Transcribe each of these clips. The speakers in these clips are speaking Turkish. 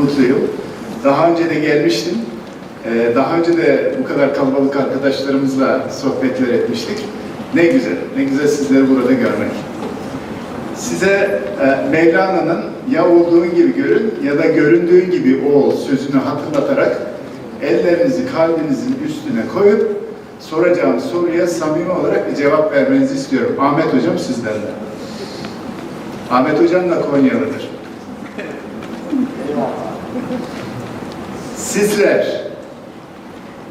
mutluyum. Daha önce de gelmiştim. Ee, Daha önce de bu kadar kalabalık arkadaşlarımızla sohbetler etmiştik. Ne güzel, ne güzel sizleri burada görmek. Size e, Mevlana'nın ya olduğun gibi görün ya da göründüğün gibi ol sözünü hatırlatarak ellerinizi kalbinizin üstüne koyup soracağım soruya samimi olarak bir cevap vermenizi istiyorum. Ahmet Hocam sizden de. Ahmet Hocam da Konyalıdır. Sizler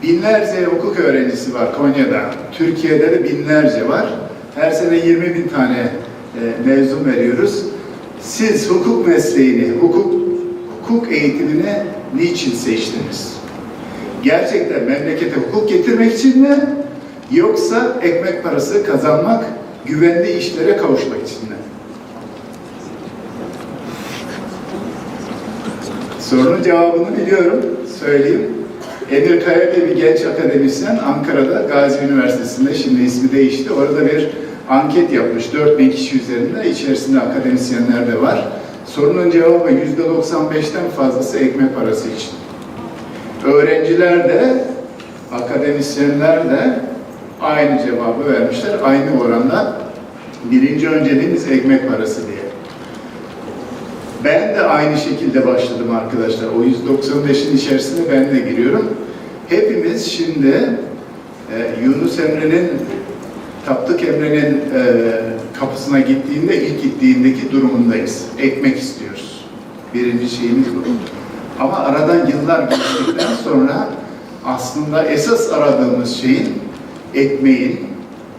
binlerce hukuk öğrencisi var Konya'da. Türkiye'de de binlerce var. Her sene 20 bin tane e, mezun veriyoruz. Siz hukuk mesleğini, hukuk, hukuk eğitimini niçin seçtiniz? Gerçekten memlekete hukuk getirmek için mi? Yoksa ekmek parası kazanmak, güvenli işlere kavuşmak için mi? Sorunun cevabını biliyorum, söyleyeyim. Emir Kaya diye bir genç akademisyen Ankara'da Gazi Üniversitesi'nde, şimdi ismi değişti. Orada bir anket yapmış, 4000 kişi üzerinde, içerisinde akademisyenler de var. Sorunun cevabı %95'ten fazlası ekmek parası için. Öğrenciler de, akademisyenler de aynı cevabı vermişler, aynı oranda. Birinci önceliğimiz ekmek parası diye. Ben de aynı şekilde başladım arkadaşlar. O 195'in içerisine ben de giriyorum. Hepimiz şimdi e, Yunus Emre'nin, Taptık Emre'nin e, kapısına gittiğinde, ilk gittiğindeki durumundayız. Ekmek istiyoruz. Birinci şeyimiz bu. Ama aradan yıllar geçtikten sonra aslında esas aradığımız şeyin ekmeğin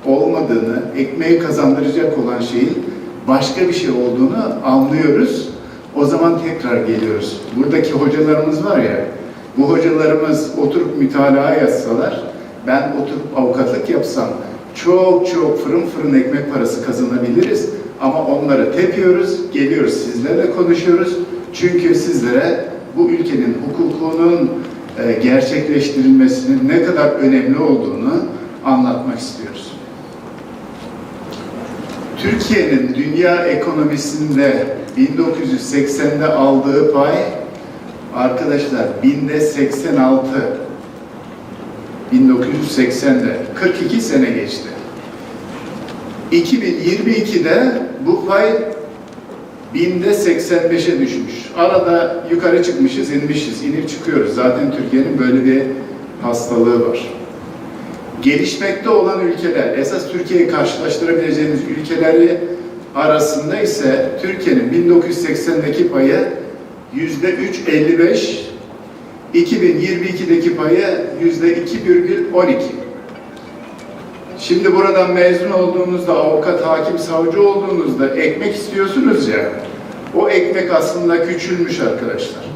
olmadığını, ekmeği kazandıracak olan şeyin başka bir şey olduğunu anlıyoruz. O zaman tekrar geliyoruz. Buradaki hocalarımız var ya, bu hocalarımız oturup mütalaa yazsalar, ben oturup avukatlık yapsam çok çok fırın fırın ekmek parası kazanabiliriz. Ama onları tepiyoruz, geliyoruz sizlerle konuşuyoruz. Çünkü sizlere bu ülkenin hukukunun e, gerçekleştirilmesinin ne kadar önemli olduğunu anlatmak istiyoruz. Türkiye'nin dünya ekonomisinde 1980'de aldığı pay arkadaşlar binde 86 1980'de 42 sene geçti. 2022'de bu pay binde 85'e düşmüş. Arada yukarı çıkmışız, inmişiz, inip çıkıyoruz. Zaten Türkiye'nin böyle bir hastalığı var gelişmekte olan ülkeler, esas Türkiye'yi karşılaştırabileceğimiz ülkeleri arasında ise Türkiye'nin 1980'deki payı yüzde 3.55, 2022'deki payı yüzde 2,12. Şimdi buradan mezun olduğunuzda, avukat, hakim, savcı olduğunuzda ekmek istiyorsunuz ya, o ekmek aslında küçülmüş arkadaşlar.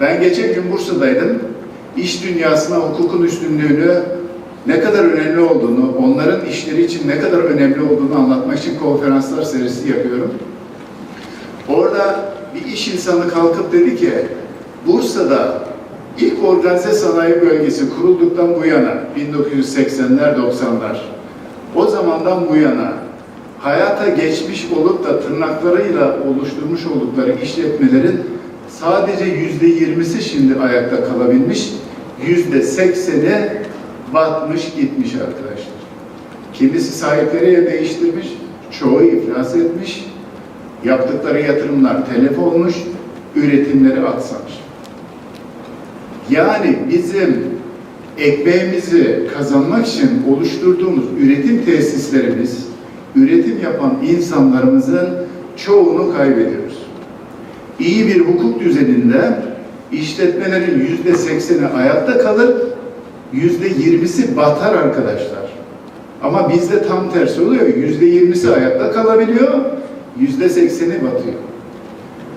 Ben geçen gün Bursa'daydım. İş dünyasına hukukun üstünlüğünü ne kadar önemli olduğunu, onların işleri için ne kadar önemli olduğunu anlatmak için konferanslar serisi yapıyorum. Orada bir iş insanı kalkıp dedi ki, Bursa'da ilk organize sanayi bölgesi kurulduktan bu yana, 1980'ler, 90'lar, o zamandan bu yana hayata geçmiş olup da tırnaklarıyla oluşturmuş oldukları işletmelerin sadece yüzde yirmisi şimdi ayakta kalabilmiş, yüzde sekseni batmış gitmiş arkadaşlar. Kimisi sahipleriyle değiştirmiş, çoğu iflas etmiş, yaptıkları yatırımlar telef olmuş, üretimleri aksamış. Yani bizim ekmeğimizi kazanmak için oluşturduğumuz üretim tesislerimiz, üretim yapan insanlarımızın çoğunu kaybediyoruz. İyi bir hukuk düzeninde işletmelerin yüzde sekseni ayakta kalır, yüzde yirmisi batar arkadaşlar. Ama bizde tam tersi oluyor. Yüzde yirmisi ayakta kalabiliyor, yüzde sekseni batıyor.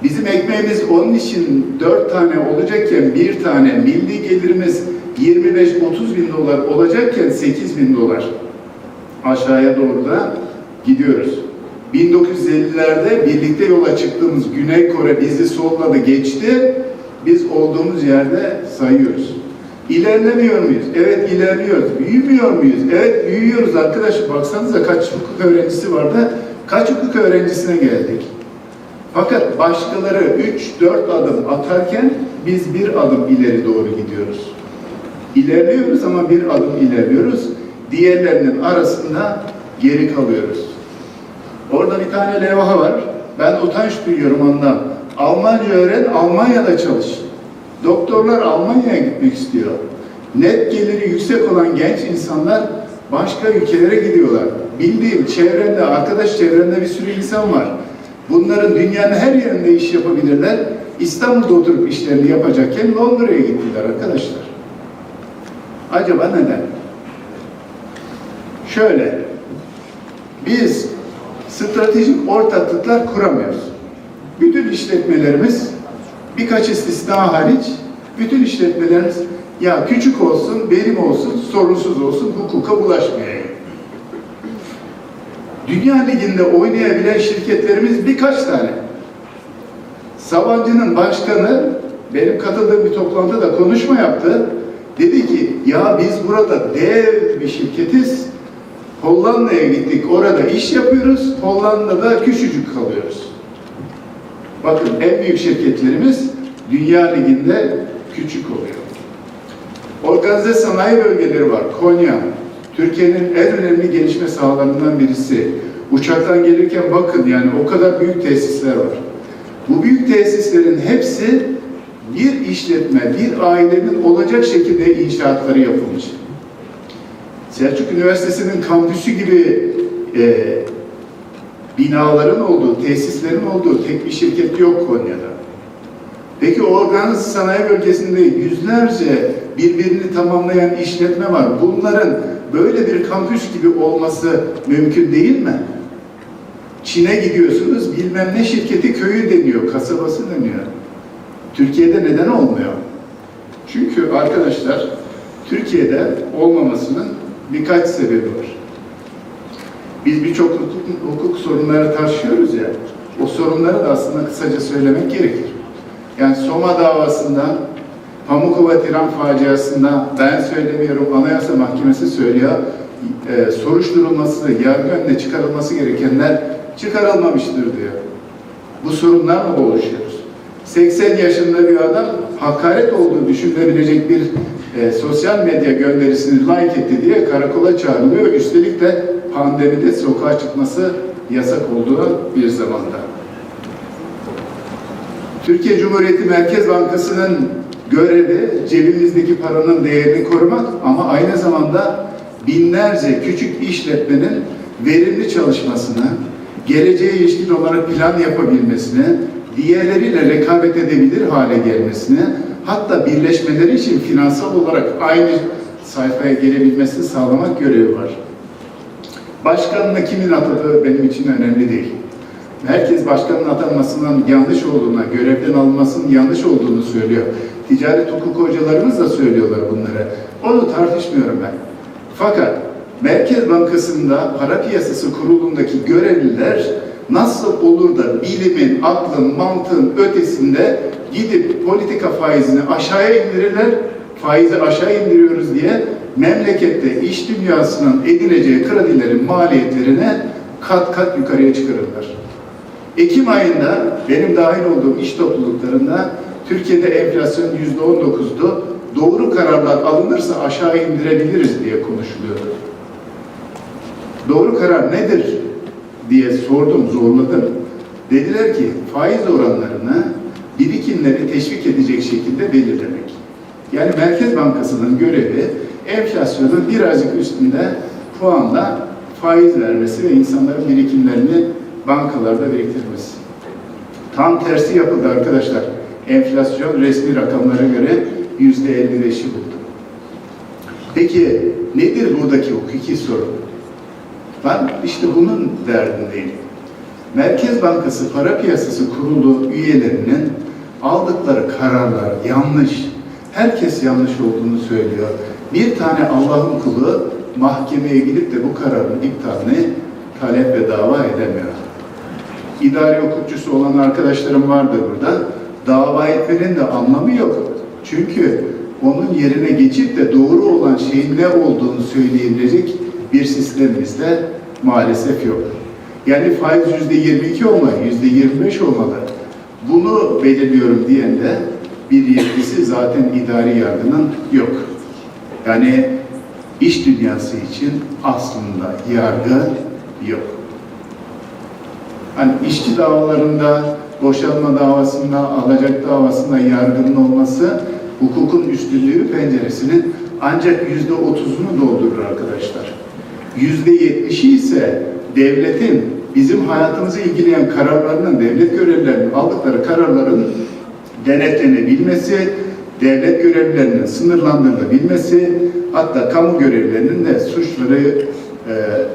Bizim ekmeğimiz onun için dört tane olacakken bir tane milli gelirimiz 25-30 bin dolar olacakken 8 bin dolar aşağıya doğru da gidiyoruz. 1950'lerde birlikte yola çıktığımız Güney Kore bizi solladı geçti. Biz olduğumuz yerde sayıyoruz. İlerlemiyor muyuz? Evet ilerliyoruz. Büyümüyor muyuz? Evet büyüyoruz arkadaşlar. Baksanıza kaç hukuk öğrencisi vardı. Kaç hukuk öğrencisine geldik? Fakat başkaları 3-4 adım atarken biz bir adım ileri doğru gidiyoruz. İlerliyoruz ama bir adım ilerliyoruz. Diğerlerinin arasında geri kalıyoruz. Orada bir tane levha var. Ben utanç duyuyorum ondan. Almanca öğren, Almanya'da çalış. Doktorlar Almanya'ya gitmek istiyor. Net geliri yüksek olan genç insanlar başka ülkelere gidiyorlar. Bildiğim çevremde, arkadaş çevremde bir sürü insan var. Bunların dünyanın her yerinde iş yapabilirler. İstanbul'da oturup işlerini yapacakken Londra'ya gittiler arkadaşlar. Acaba neden? Şöyle, biz stratejik ortaklıklar kuramıyoruz. Bütün işletmelerimiz, birkaç istisna hariç, bütün işletmelerimiz ya küçük olsun, benim olsun, sorunsuz olsun, hukuka bulaşmayayım. Dünya Ligi'nde oynayabilen şirketlerimiz birkaç tane. Sabancı'nın başkanı benim katıldığım bir toplantıda konuşma yaptı. Dedi ki ya biz burada dev bir şirketiz. Hollanda'ya gittik. Orada iş yapıyoruz. Hollanda'da küçücük kalıyoruz. Bakın en büyük şirketlerimiz Dünya Ligi'nde küçük oluyor. Organize sanayi bölgeleri var. Konya, Türkiye'nin en önemli gelişme sahalarından birisi. Uçaktan gelirken bakın yani o kadar büyük tesisler var. Bu büyük tesislerin hepsi bir işletme, bir ailenin olacak şekilde inşaatları yapılmış. Selçuk Üniversitesi'nin kampüsü gibi e, binaların olduğu, tesislerin olduğu tek bir şirket yok Konya'da. Peki organize sanayi bölgesinde yüzlerce birbirini tamamlayan işletme var. Bunların böyle bir kampüs gibi olması mümkün değil mi? Çin'e gidiyorsunuz, bilmem ne şirketi köyü deniyor, kasabası deniyor. Türkiye'de neden olmuyor? Çünkü arkadaşlar, Türkiye'de olmamasının birkaç sebebi var. Biz birçok hukuk, hukuk sorunları taşıyoruz ya, o sorunları da aslında kısaca söylemek gerekir. Yani Soma davasında, Pamukova Tiran faciasında ben söylemiyorum, Anayasa Mahkemesi söylüyor, e, soruşturulması, yargı önüne çıkarılması gerekenler çıkarılmamıştır diyor. Bu sorunlarla boğuşuyoruz. 80 yaşında bir adam hakaret olduğu düşünülebilecek bir e, sosyal medya gönderisini like etti diye karakola çağrılıyor. Üstelik de pandemide sokağa çıkması yasak olduğu bir zamanda. Türkiye Cumhuriyeti Merkez Bankası'nın görevi cebimizdeki paranın değerini korumak ama aynı zamanda binlerce küçük işletmenin verimli çalışmasını, geleceğe ilişkin olarak plan yapabilmesini, diğerleriyle rekabet edebilir hale gelmesini, hatta birleşmeleri için finansal olarak aynı sayfaya gelebilmesini sağlamak görevi var. Başkanına kimin atadığı benim için önemli değil. Herkes başkanın atanmasının yanlış olduğuna, görevden alınmasının yanlış olduğunu söylüyor. Ticaret hukuk hocalarımız da söylüyorlar bunları. Onu tartışmıyorum ben. Fakat Merkez Bankası'nda para piyasası kurulundaki görevliler nasıl olur da bilimin, aklın, mantığın ötesinde gidip politika faizini aşağıya indirirler, faizi aşağı indiriyoruz diye memlekette iş dünyasının edileceği kredilerin maliyetlerine kat kat yukarıya çıkarırlar. Ekim ayında benim dahil olduğum iş topluluklarında Türkiye'de enflasyon yüzde on dokuzdu. Doğru kararlar alınırsa aşağı indirebiliriz diye konuşuluyordu. Doğru karar nedir diye sordum, zorladım. Dediler ki faiz oranlarını birikimleri teşvik edecek şekilde belirlemek. Yani Merkez Bankası'nın görevi enflasyonun birazcık üstünde puanla faiz vermesi ve insanların birikimlerini bankalarda biriktirmesi. Tam tersi yapıldı arkadaşlar. Enflasyon resmi rakamlara göre yüzde 55'i buldu. Peki nedir buradaki hukuki sorun? Ben işte bunun derdindeyim. Merkez Bankası Para Piyasası Kurulu üyelerinin aldıkları kararlar yanlış. Herkes yanlış olduğunu söylüyor. Bir tane Allah'ın kulu mahkemeye gidip de bu kararın iptalini talep ve dava edemiyor. İdari hukukçusu olan arkadaşlarım vardır burada. Dava etmenin de anlamı yok. Çünkü onun yerine geçip de doğru olan şeyin ne olduğunu söyleyebilecek bir sistemimizde maalesef yok. Yani faiz yüzde 22 olmalı, yüzde 25 olmalı. Bunu belirliyorum diyen de bir yetkisi zaten idari yargının yok. Yani iş dünyası için aslında yargı yok. Hani işçi davalarında, boşanma davasında, alacak davasında yargının olması hukukun üstünlüğü penceresinin ancak yüzde otuzunu doldurur arkadaşlar. Yüzde yetmişi ise devletin bizim hayatımızı ilgileyen kararlarının, devlet görevlilerinin aldıkları kararların denetlenebilmesi, devlet görevlilerinin sınırlandırılabilmesi, hatta kamu görevlilerinin de suçları e,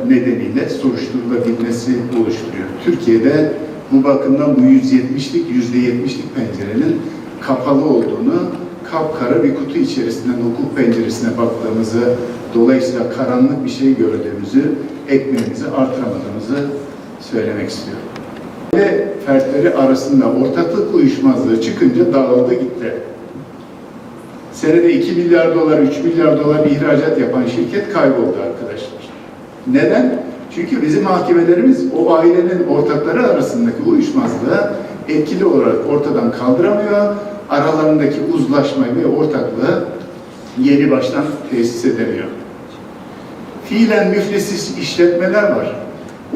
nedeniyle soruşturulabilmesi oluşturuyor. Türkiye'de bu bakımdan bu 170'lik, %70'lik pencerenin kapalı olduğunu, kapkara bir kutu içerisinden hukuk penceresine baktığımızı, dolayısıyla karanlık bir şey gördüğümüzü, ekmeğimizi artıramadığımızı söylemek istiyorum. Ve fertleri arasında ortaklık uyuşmazlığı çıkınca dağıldı gitti. Senede 2 milyar dolar, 3 milyar dolar ihracat yapan şirket kayboldu arkadaşlar. Neden? Çünkü bizim mahkemelerimiz o ailenin ortakları arasındaki uyuşmazlığı etkili olarak ortadan kaldıramıyor. Aralarındaki uzlaşmayı ve ortaklığı yeni baştan tesis edemiyor. Fiilen müflisiz işletmeler var.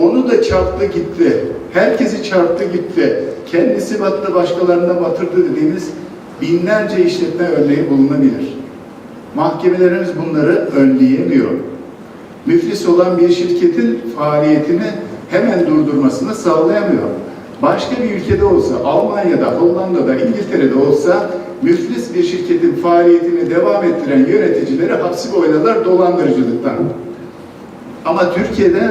Onu da çarptı gitti. Herkesi çarptı gitti. Kendisi battı, başkalarına batırdı dediğimiz binlerce işletme örneği bulunabilir. Mahkemelerimiz bunları önleyemiyor. Müflis olan bir şirketin faaliyetini hemen durdurmasını sağlayamıyor. Başka bir ülkede olsa, Almanya'da, Hollanda'da, İngiltere'de olsa müflis bir şirketin faaliyetini devam ettiren yöneticileri hapsi boyladılar dolandırıcılıktan. Ama Türkiye'de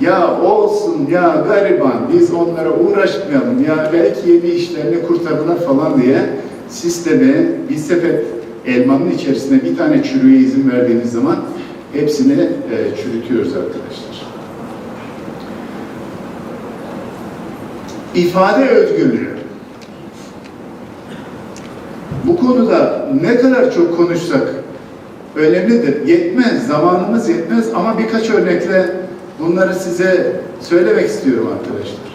ya olsun ya gariban biz onlara uğraşmayalım ya belki yeni işlerini kurtarırlar falan diye sisteme bir sepet elmanın içerisine bir tane çürüye izin verdiğiniz zaman hepsini e, çürütüyoruz arkadaşlar. İfade özgürlüğü. Bu konuda ne kadar çok konuşsak önemlidir. Yetmez, zamanımız yetmez ama birkaç örnekle bunları size söylemek istiyorum arkadaşlar.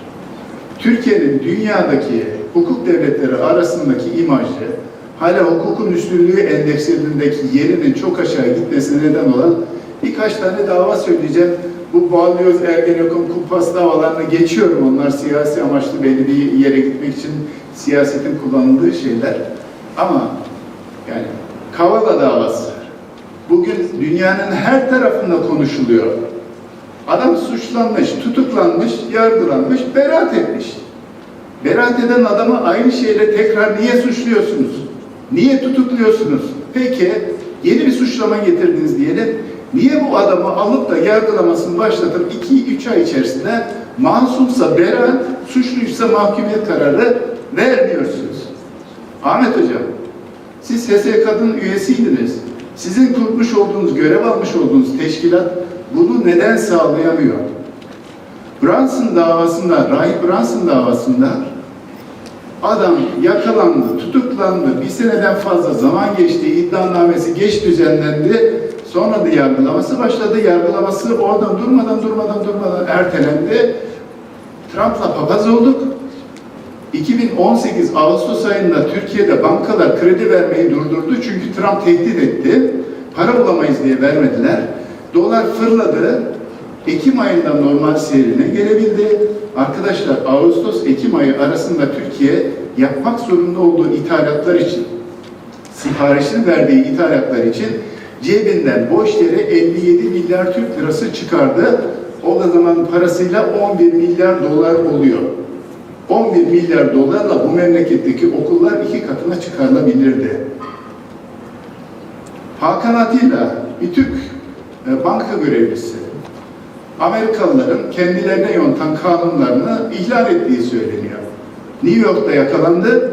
Türkiye'nin dünyadaki hukuk devletleri arasındaki imajı hala hukukun üstünlüğü endekslerindeki yerinin çok aşağı gitmesine neden olan birkaç tane dava söyleyeceğim. Bu Balyoz, Ergenekon, Kumpas davalarını geçiyorum. Onlar siyasi amaçlı belli bir yere gitmek için siyasetin kullanıldığı şeyler. Ama yani Kavala davası bugün dünyanın her tarafında konuşuluyor. Adam suçlanmış, tutuklanmış, yargılanmış, beraat etmiş. Beraat eden adamı aynı şeyle tekrar niye suçluyorsunuz? Niye tutukluyorsunuz? Peki yeni bir suçlama getirdiniz diyelim. Niye bu adamı alıp da yargılamasını başlatıp 2-3 ay içerisinde masumsa beraat, suçluysa mahkumiyet kararı vermiyorsunuz? Ahmet Hocam, siz SSK'nın üyesiydiniz. Sizin kurmuş olduğunuz, görev almış olduğunuz teşkilat bunu neden sağlayamıyor? Brunson davasında, Rahip Brunson davasında adam yakalandı, tutuklandı, bir seneden fazla zaman geçti, iddianamesi geç düzenlendi, sonra da yargılaması başladı. Yargılaması oradan durmadan durmadan durmadan ertelendi. Trump'la papaz olduk. 2018 Ağustos ayında Türkiye'de bankalar kredi vermeyi durdurdu çünkü Trump tehdit etti. Para bulamayız diye vermediler. Dolar fırladı. Ekim ayında normal seyrine gelebildi. Arkadaşlar Ağustos-Ekim ayı arasında Türkiye yapmak zorunda olduğu ithalatlar için, siparişini verdiği ithalatlar için cebinden boş yere 57 milyar Türk lirası çıkardı. O zaman parasıyla 11 milyar dolar oluyor. 11 milyar dolarla bu memleketteki okullar iki katına çıkarılabilirdi. Hakan Atilla, bir Türk e, banka görevlisi, Amerikalıların kendilerine yontan kanunlarını ihlal ettiği söyleniyor. New York'ta yakalandı,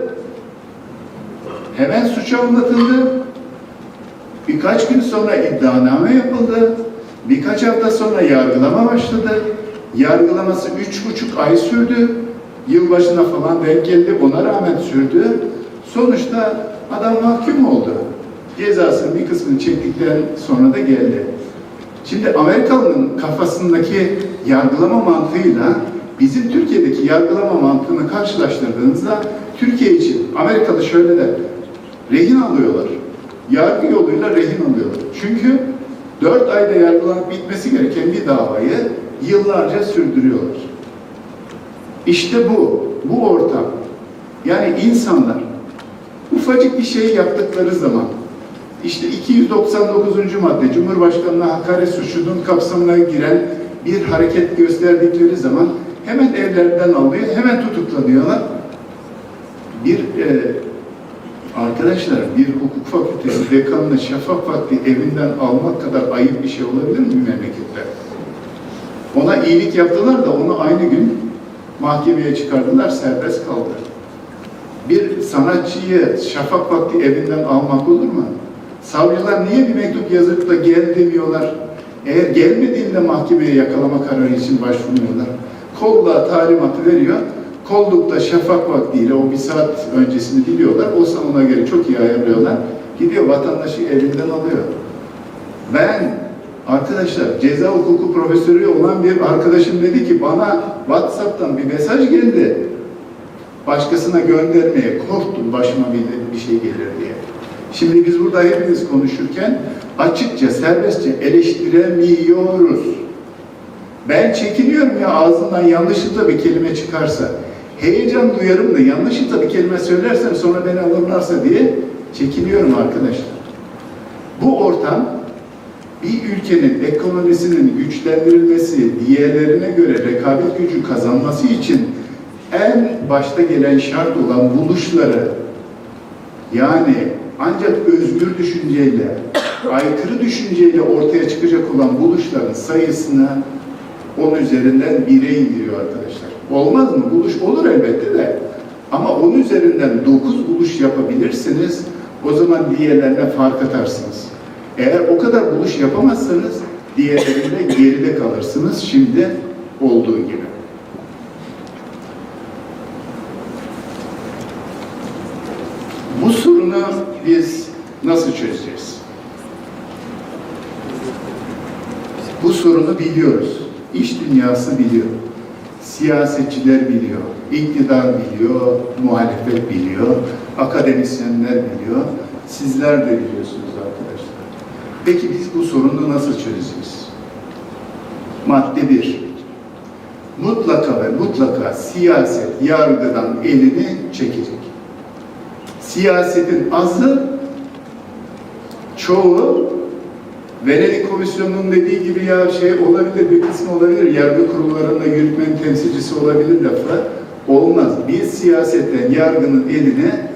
hemen suça anlatıldı, birkaç gün sonra iddianame yapıldı, birkaç hafta sonra yargılama başladı, yargılaması üç buçuk ay sürdü, yılbaşına falan denk geldi, ona rağmen sürdü. Sonuçta adam mahkum oldu. Cezasının bir kısmını çektikten sonra da geldi. Şimdi Amerikalı'nın kafasındaki yargılama mantığıyla Bizim Türkiye'deki yargılama mantığını karşılaştırdığınızda Türkiye için Amerikalı şöyle der, rehin alıyorlar. Yargı yoluyla rehin alıyorlar. Çünkü dört ayda yargılanıp bitmesi gereken bir davayı yıllarca sürdürüyorlar. İşte bu, bu ortam. Yani insanlar ufacık bir şey yaptıkları zaman işte 299. madde Cumhurbaşkanı'na hakaret suçunun kapsamına giren bir hareket gösterdikleri zaman hemen evlerinden alıyor, hemen tutuklanıyorlar. Bir e, arkadaşlar bir hukuk fakültesi dekanını şafak vakti evinden almak kadar ayıp bir şey olabilir mi bir memlekette? Ona iyilik yaptılar da onu aynı gün mahkemeye çıkardılar, serbest kaldı. Bir sanatçıyı şafak vakti evinden almak olur mu? Savcılar niye bir mektup yazıp da gel demiyorlar? Eğer gelmediğinde mahkemeye yakalama kararı için başvurmuyorlar. Kolla talimatı veriyor. Kollukta şafak vaktiyle o bir saat öncesini biliyorlar. O zaman ona göre çok iyi ayarlıyorlar. Gidiyor vatandaşı evinden alıyor. Ben arkadaşlar ceza hukuku profesörü olan bir arkadaşım dedi ki bana WhatsApp'tan bir mesaj geldi. Başkasına göndermeye korktum başıma bir, bir şey gelir diye. Şimdi biz burada hepimiz konuşurken açıkça, serbestçe eleştiremiyoruz. Ben çekiniyorum ya ağzından yanlışlıkla bir kelime çıkarsa. Heyecan duyarım da yanlışlıkla bir kelime söylersem sonra beni alırlarsa diye çekiniyorum arkadaşlar. Bu ortam bir ülkenin ekonomisinin güçlendirilmesi, diğerlerine göre rekabet gücü kazanması için en başta gelen şart olan buluşları yani ancak özgür düşünceyle, aykırı düşünceyle ortaya çıkacak olan buluşların sayısını onun üzerinden bire indiriyor arkadaşlar. Olmaz mı? Buluş olur elbette de. Ama onun üzerinden dokuz buluş yapabilirsiniz, o zaman diğerlerine fark atarsınız. Eğer o kadar buluş yapamazsanız diğerlerinde geride kalırsınız şimdi olduğu gibi. Bu sorunu biz nasıl çözeceğiz? Bu sorunu biliyoruz. İş dünyası biliyor. Siyasetçiler biliyor. iktidar biliyor. Muhalefet biliyor. Akademisyenler biliyor. Sizler de biliyorsunuz arkadaşlar. Peki biz bu sorunu nasıl çözeceğiz? Madde bir. Mutlaka ve mutlaka siyaset yargıdan elini çekecek siyasetin azı, çoğu Venedik Komisyonu'nun dediği gibi ya şey olabilir, bir kısmı olabilir, yargı kurullarında yürütmenin temsilcisi olabilir lafı olmaz. Biz siyasetten yargının eline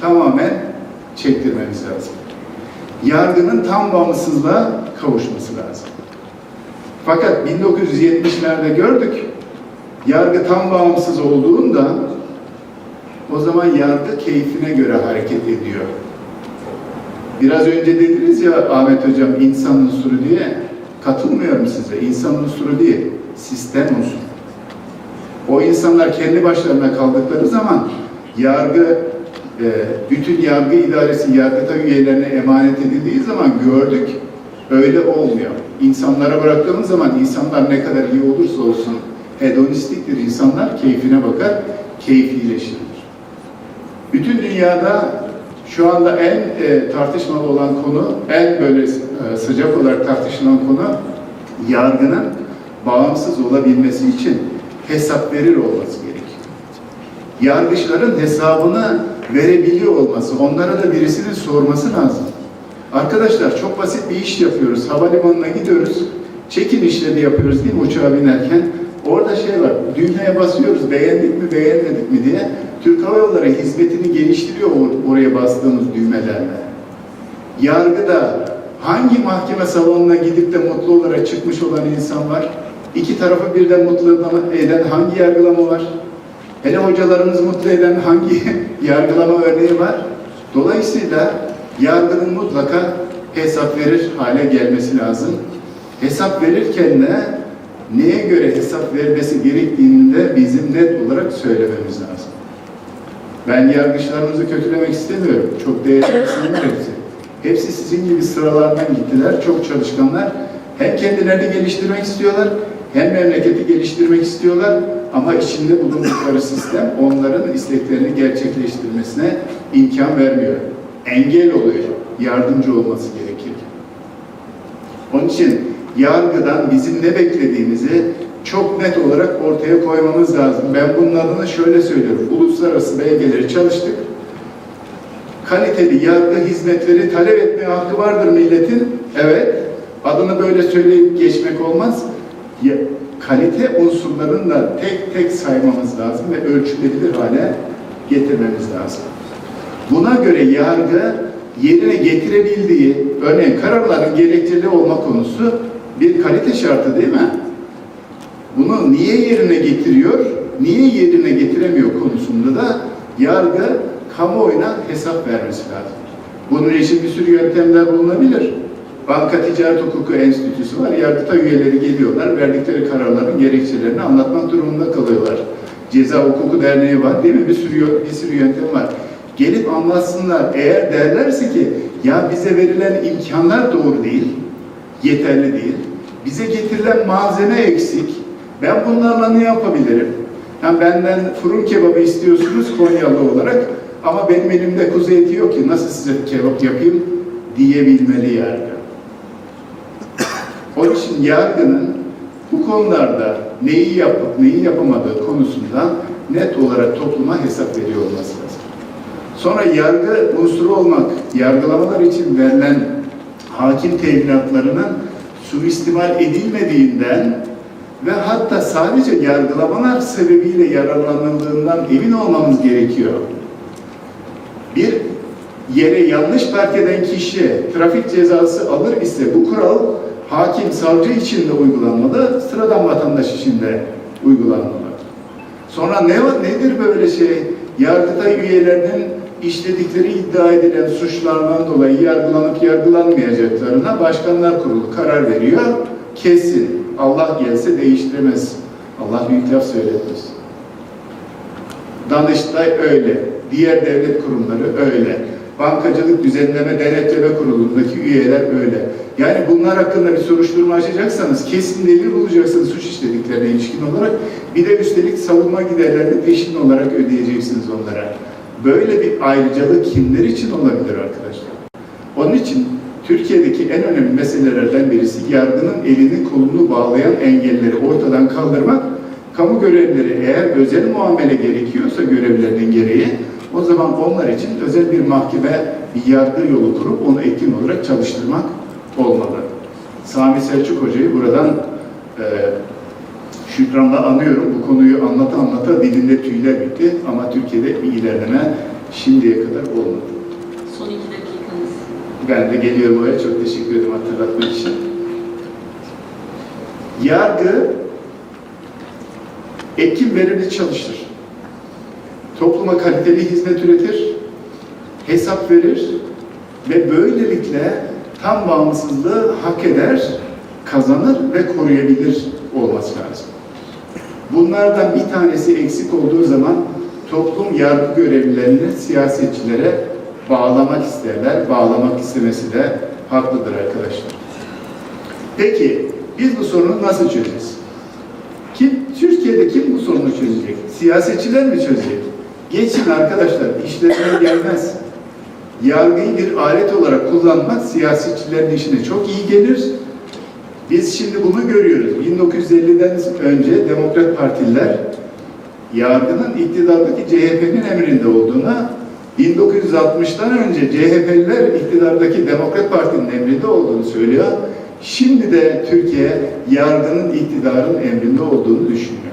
tamamen çektirmemiz lazım. Yargının tam bağımsızlığa kavuşması lazım. Fakat 1970'lerde gördük, yargı tam bağımsız olduğunda o zaman yargı keyfine göre hareket ediyor. Biraz önce dediniz ya Ahmet Hocam insan unsuru diye. Katılmıyorum size. İnsan unsuru değil, sistem unsuru. O insanlar kendi başlarına kaldıkları zaman yargı, e, bütün yargı idaresi yargıta üyelerine emanet edildiği zaman gördük öyle olmuyor. İnsanlara bıraktığımız zaman insanlar ne kadar iyi olursa olsun hedonistiktir. İnsanlar keyfine bakar, keyfileşir. Bütün dünyada şu anda en e, tartışmalı olan konu, en böyle e, sıcak olarak tartışılan konu yargının bağımsız olabilmesi için hesap verir olması gerekiyor. Yargıçların hesabını verebiliyor olması, onlara da birisinin sorması lazım. Arkadaşlar çok basit bir iş yapıyoruz. Havalimanına gidiyoruz. Çekin işleri yapıyoruz değil mi uçağa binerken? Orada şey var, düğmeye basıyoruz, beğendik mi, beğenmedik mi diye. Türk Hava Yolları hizmetini geliştiriyor oraya bastığımız düğmelerle. Yargıda hangi mahkeme salonuna gidip de mutlu olarak çıkmış olan insan var? İki tarafı birden mutlu eden hangi yargılama var? Hele hocalarımız mutlu eden hangi yargılama örneği var? Dolayısıyla yargının mutlaka hesap verir hale gelmesi lazım. Hesap verirken de neye göre hesap vermesi gerektiğini de bizim net olarak söylememiz lazım. Ben yargıçlarımızı kötülemek istemiyorum. Çok değerli insanlar hepsi. Hepsi sizin gibi sıralardan gittiler. Çok çalışkanlar. Hem kendilerini geliştirmek istiyorlar, hem memleketi geliştirmek istiyorlar ama içinde bulundukları sistem onların isteklerini gerçekleştirmesine imkan vermiyor. Engel oluyor. Yardımcı olması gerekir. Onun için yargıdan bizim ne beklediğimizi çok net olarak ortaya koymamız lazım. Ben bunun adını şöyle söylüyorum. Uluslararası belgeleri çalıştık. Kaliteli yargı hizmetleri talep etme hakkı vardır milletin. Evet. Adını böyle söyleyip geçmek olmaz. Ya, kalite unsurlarını da tek tek saymamız lazım ve ölçülebilir hale getirmemiz lazım. Buna göre yargı yerine getirebildiği, örneğin kararların gerekçeli olma konusu bir kalite şartı değil mi? Bunu niye yerine getiriyor, niye yerine getiremiyor konusunda da yargı kamuoyuna hesap vermesi lazım. Bunun için bir sürü yöntemler bulunabilir. Banka Ticaret Hukuku Enstitüsü var. Yargıta üyeleri geliyorlar. Verdikleri kararların gerekçelerini anlatmak durumunda kalıyorlar. Ceza Hukuku Derneği var değil mi? Bir sürü, bir sürü yöntem var. Gelip anlatsınlar. Eğer derlerse ki ya bize verilen imkanlar doğru değil, yeterli değil. Bize getirilen malzeme eksik. Ben bunlarla ne yapabilirim? Yani benden fırın kebabı istiyorsunuz Konyalı olarak ama benim elimde kuzu eti yok ki nasıl size kebap yapayım diyebilmeli yargı. Onun için yargının bu konularda neyi yapıp neyi yapamadığı konusunda net olarak topluma hesap veriyor olması lazım. Sonra yargı unsuru olmak, yargılamalar için verilen hakim teminatlarının suistimal edilmediğinden ve hatta sadece yargılamalar sebebiyle yararlanıldığından emin olmamız gerekiyor. Bir yere yanlış park eden kişi trafik cezası alır ise bu kural hakim, savcı için de uygulanmalı, sıradan vatandaş için de uygulanmalı. Sonra ne nedir böyle şey? Yargıtay üyelerinin işledikleri iddia edilen suçlardan dolayı yargılanıp yargılanmayacaklarına Başkanlar Kurulu karar veriyor. Kesin. Allah gelse değiştiremez. Allah büyük laf söyletmez. Danıştay öyle. Diğer devlet kurumları öyle. Bankacılık Düzenleme Denetleme Kurulu'ndaki üyeler öyle. Yani bunlar hakkında bir soruşturma açacaksanız kesin delil bulacaksınız suç işlediklerine ilişkin olarak. Bir de üstelik savunma giderlerini peşin olarak ödeyeceksiniz onlara. Böyle bir ayrıcalık kimler için olabilir arkadaşlar? Onun için Türkiye'deki en önemli meselelerden birisi yargının elini kolunu bağlayan engelleri ortadan kaldırmak. Kamu görevlileri eğer özel muamele gerekiyorsa görevlerinin gereği o zaman onlar için özel bir mahkeme, bir yargı yolu kurup onu etkin olarak çalıştırmak olmalı. Sami Selçuk Hoca'yı buradan e, şükranla anıyorum. Bu konuyu anlata anlata dilinde tüyler bitti ama Türkiye'de bir ilerleme şimdiye kadar olmadı. Son iki dakikanız. Ben de geliyorum oraya. Çok teşekkür ederim hatırlatmak için. Yargı etkin verimli çalışır. Topluma kaliteli hizmet üretir, hesap verir ve böylelikle tam bağımsızlığı hak eder, kazanır ve koruyabilir olması lazım. Bunlardan bir tanesi eksik olduğu zaman toplum yargı görevlilerini siyasetçilere bağlamak isterler. Bağlamak istemesi de haklıdır arkadaşlar. Peki biz bu sorunu nasıl çözeceğiz? Kim, Türkiye'de kim bu sorunu çözecek? Siyasetçiler mi çözecek? Geçin arkadaşlar, işlerine gelmez. Yargıyı bir alet olarak kullanmak siyasetçilerin işine çok iyi gelir. Biz şimdi bunu görüyoruz. 1950'den önce Demokrat Partililer yargının iktidardaki CHP'nin emrinde olduğunu 1960'tan önce CHP'liler iktidardaki Demokrat Parti'nin emrinde olduğunu söylüyor. Şimdi de Türkiye yargının iktidarın emrinde olduğunu düşünüyor.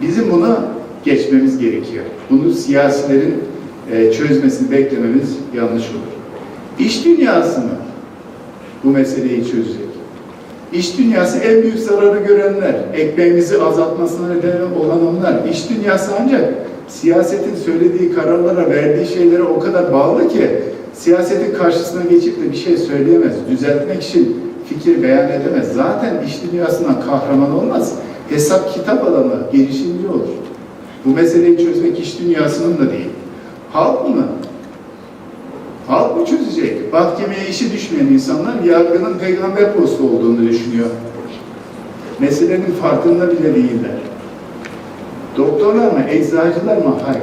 Bizim bunu geçmemiz gerekiyor. Bunu siyasilerin e, çözmesini beklememiz yanlış olur. İş dünyası mı bu meseleyi çözecek? İş dünyası en büyük zararı görenler, ekmeğimizi azaltmasına neden olan onlar. İş dünyası ancak siyasetin söylediği kararlara, verdiği şeylere o kadar bağlı ki siyasetin karşısına geçip de bir şey söyleyemez. Düzeltmek için fikir beyan edemez. Zaten iş dünyasından kahraman olmaz. Hesap kitap adamı, girişimci olur. Bu meseleyi çözmek iş dünyasının da değil. Halk mı? Halk mı çözecek? Mahkemeye işi düşmeyen insanlar yargının peygamber postu olduğunu düşünüyor. meselenin farkında bile değiller. Doktorlar mı, eczacılar mı? Hayır.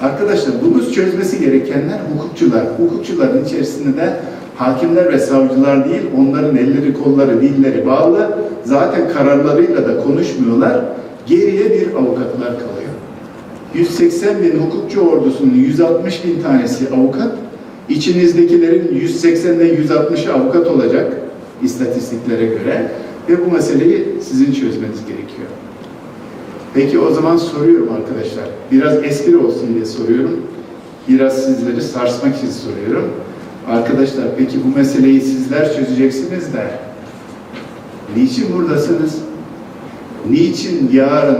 Arkadaşlar bunu çözmesi gerekenler hukukçular. Hukukçuların içerisinde de hakimler ve savcılar değil, onların elleri, kolları, dilleri bağlı. Zaten kararlarıyla da konuşmuyorlar. Geriye bir avukatlar kalıyor. 180 bin hukukçu ordusunun 160 bin tanesi avukat. İçinizdekilerin 180'den 160'ı avukat olacak istatistiklere göre ve bu meseleyi sizin çözmeniz gerekiyor. Peki o zaman soruyorum arkadaşlar. Biraz espri olsun diye soruyorum. Biraz sizleri sarsmak için soruyorum. Arkadaşlar peki bu meseleyi sizler çözeceksiniz de niçin buradasınız? Niçin yarın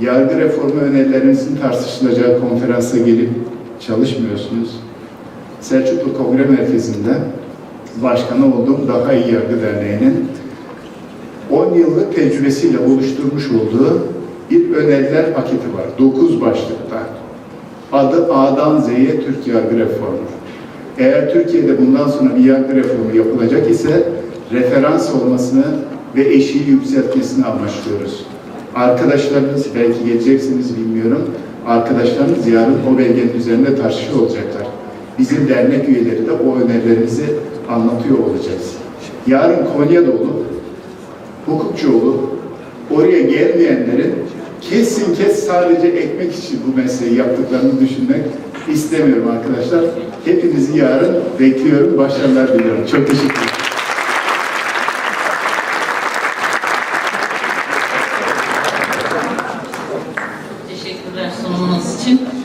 yargı reformu önerilerinizin tartışılacağı konferansa gelip çalışmıyorsunuz? Selçuklu Kongre Merkezi'nde başkanı olduğum Daha İyi Yargı Derneği'nin 10 yıllık tecrübesiyle oluşturmuş olduğu bir öneriler paketi var. 9 başlıkta. Adı A'dan Z'ye Türk Yargı Reformu. Eğer Türkiye'de bundan sonra bir yargı reformu yapılacak ise referans olmasını ve eşiği yükseltmesini amaçlıyoruz. Arkadaşlarınız, belki geleceksiniz bilmiyorum, arkadaşlarınız yarın o belgenin üzerinde tartışıyor olacaklar. Bizim dernek üyeleri de o önerilerimizi anlatıyor olacağız. Yarın Konya'da olup, hukukçu olup, oraya gelmeyenlerin kesin kes sadece ekmek için bu mesleği yaptıklarını düşünmek istemiyorum arkadaşlar. Hepinizi yarın bekliyorum. Başarılar diliyorum. Çok teşekkür ederim.